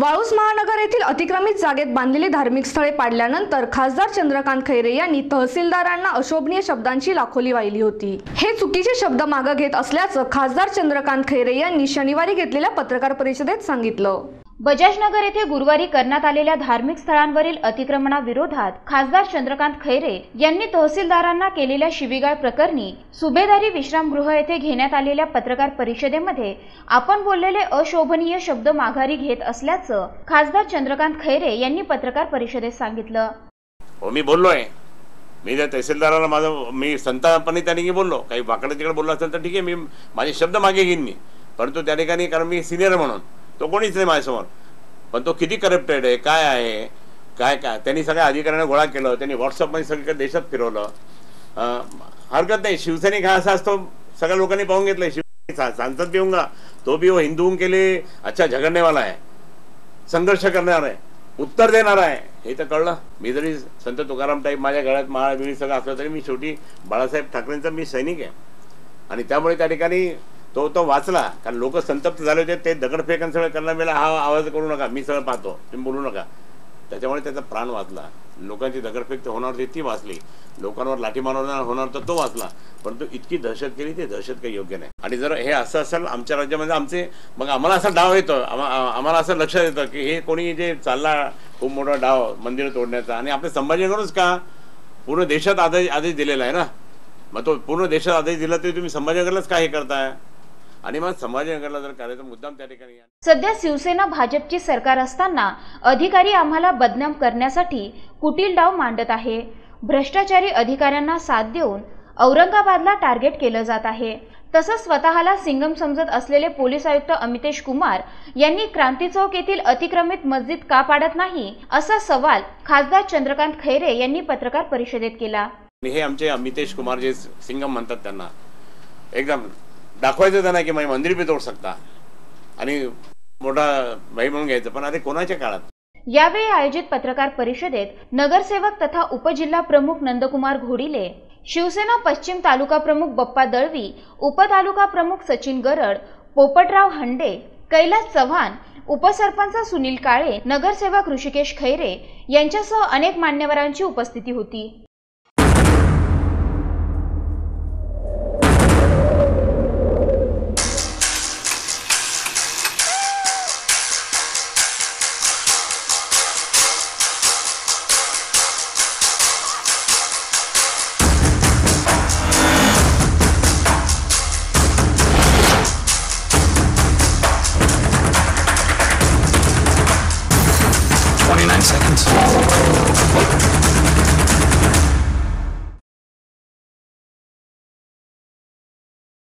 वाळूस महानगर येथील अतिक्रमित जागेत बांधलेली धार्मिक स्थळे पाडल्यानंतर खासदार चंद्रकांत खैरे यांनी तहसीलदारांना अशोभनीय शब्दांची लाखोली वाहिली होती. हे चुकीचे शब्द मागे घेत असल्याचं खासदार चंद्रकांत खैरे यांनी शनिवारी घेतलेल्या पत्रकार परिषदेत सांगितलं. बजाजनगर येथे गुरुवारी करण्यात आलेल्या धार्मिक स्थळांवरील अतिक्रमणाविरोधात खासदार चंद्रकांत खैरे यांनी तहसीलदारांना केलेल्या शिवीगाळ प्रकरणी सुभेदारी विश्रामगृह येथे घेण्यात आलेल्या पत्रकार परिषदेमध्ये आपण बोललेले अशोभनीय शब्द माघारी घेत असल्याचं खासदार चंद्रकांत खैरे यांनी पत्रकार परिषदेत सांगितलं. हो मी बोललोय. मी त्या तहसीलदाराला माझं मी संतापणे त्या ठिकाणी बोललो. काही वाकडं तिकडे बोललो असेल तर ठीक आहे मी माझे शब्द मागे घेईन मी. परंतु त्या ठिकाणी कारण मी सिनियर म्हणून. तो कोणीच नाही माझ्यासमोर. पण तो किती करप्टेड आहे काय आहे काय काय? त्यांनी सगळ्या अधिकाऱ्यांना गोळा केलं त्यांनी व्हॉट्सअपमध्ये सगळीकडे देशात फिरवलं. हरकत नाही. शिवसैनिक हा असा असतो सगळ्या लोकांनी पाहून घेतलंय. शिवसैनिक सा- सांसद भी होऊंगा तो भी वो हो हिंदू के लिए अच्छा झगडनेवाला आहे. संघर्ष करणार आहे. उत्तर देणार आहे. हे तर कळलं. मी जरी संत तुकाराम टाईप माझ्या घरात माळा सगळं असलं तरी मी शेवटी बाळासाहेब ठाकरेंचा मी सैनिक आहे. आणि त्यामुळे त्या ठिकाणी तो तो वाचला कारण लोक संतप्त झाले होते ते दगडफेक सगळं करणार वेळेला हा आवाज करू नका मी सगळं पाहतो तुम्ही बोलू नका. त्याच्यामुळे त्याचा प्राण वाचला. लोकांची दगडफेक तर होणार होती ती वाचली. लोकांवर लाठी मारणार होणार तर तो वाचला. परंतु इतकी दहशत केली ते दहशत काही योग्य नाही. आणि जर हे असं असेल आमच्या राज्यामध्ये आमचे मग आम्हाला असा डाव येतो आम्हाला असं लक्षात येतं की हे कोणी जे चालला खूप मोठा डाव मंदिर तोडण्याचा. आणि आपल्या संभाजीनगरच का? पूर्ण देशात आदेश आदेश दिलेला आहे ना? मग तो पूर्ण देशात आदेश दिला तरी तुम्ही संभाजीनगरलाच का हे करताय? आणि मग संभाजीनगरला जर करायचं मुद्दाम त्या ठिकाणी सध्या शिवसेना भाजपची सरकार असताना अधिकारी आम्हाला बदनाम करण्यासाठी कुटील डाव मांडत आहे. भ्रष्टाचारी अधिकाऱ्यांना साथ देऊन औरंगाबादला टार्गेट केलं जात आहे. तसंच स्वतःला सिंगम समजत असलेले पोलीस आयुक्त अमितेश कुमार यांनी क्रांती चौक येथील अतिक्रमित मस्जिद का पाडत नाही असा सवाल खासदार चंद्रकांत खैरे यांनी पत्रकार परिषदेत केला. हे आमचे अमितेश कुमार जे सिंगम म्हणतात त्यांना एकदम दाखवायचं त्यांना की माझी मंदिर बी तोड शकता आणि मोठा भाई म्हणून घ्यायचं पण अरे कोणाच्या काळात? यावेळी आयोजित पत्रकार परिषदेत नगरसेवक तथा उपजिल्हा प्रमुख नंदकुमार घोडिले शिवसेना पश्चिम तालुका प्रमुख बप्पा दळवी उपतालुका प्रमुख सचिन गरड पोपटराव हंडे कैलास चव्हाण उपसरपंच सुनील काळे नगरसेवक ऋषिकेश खैरे यांच्यासह अनेक मान्यवरांची उपस्थिती होती. Seconds.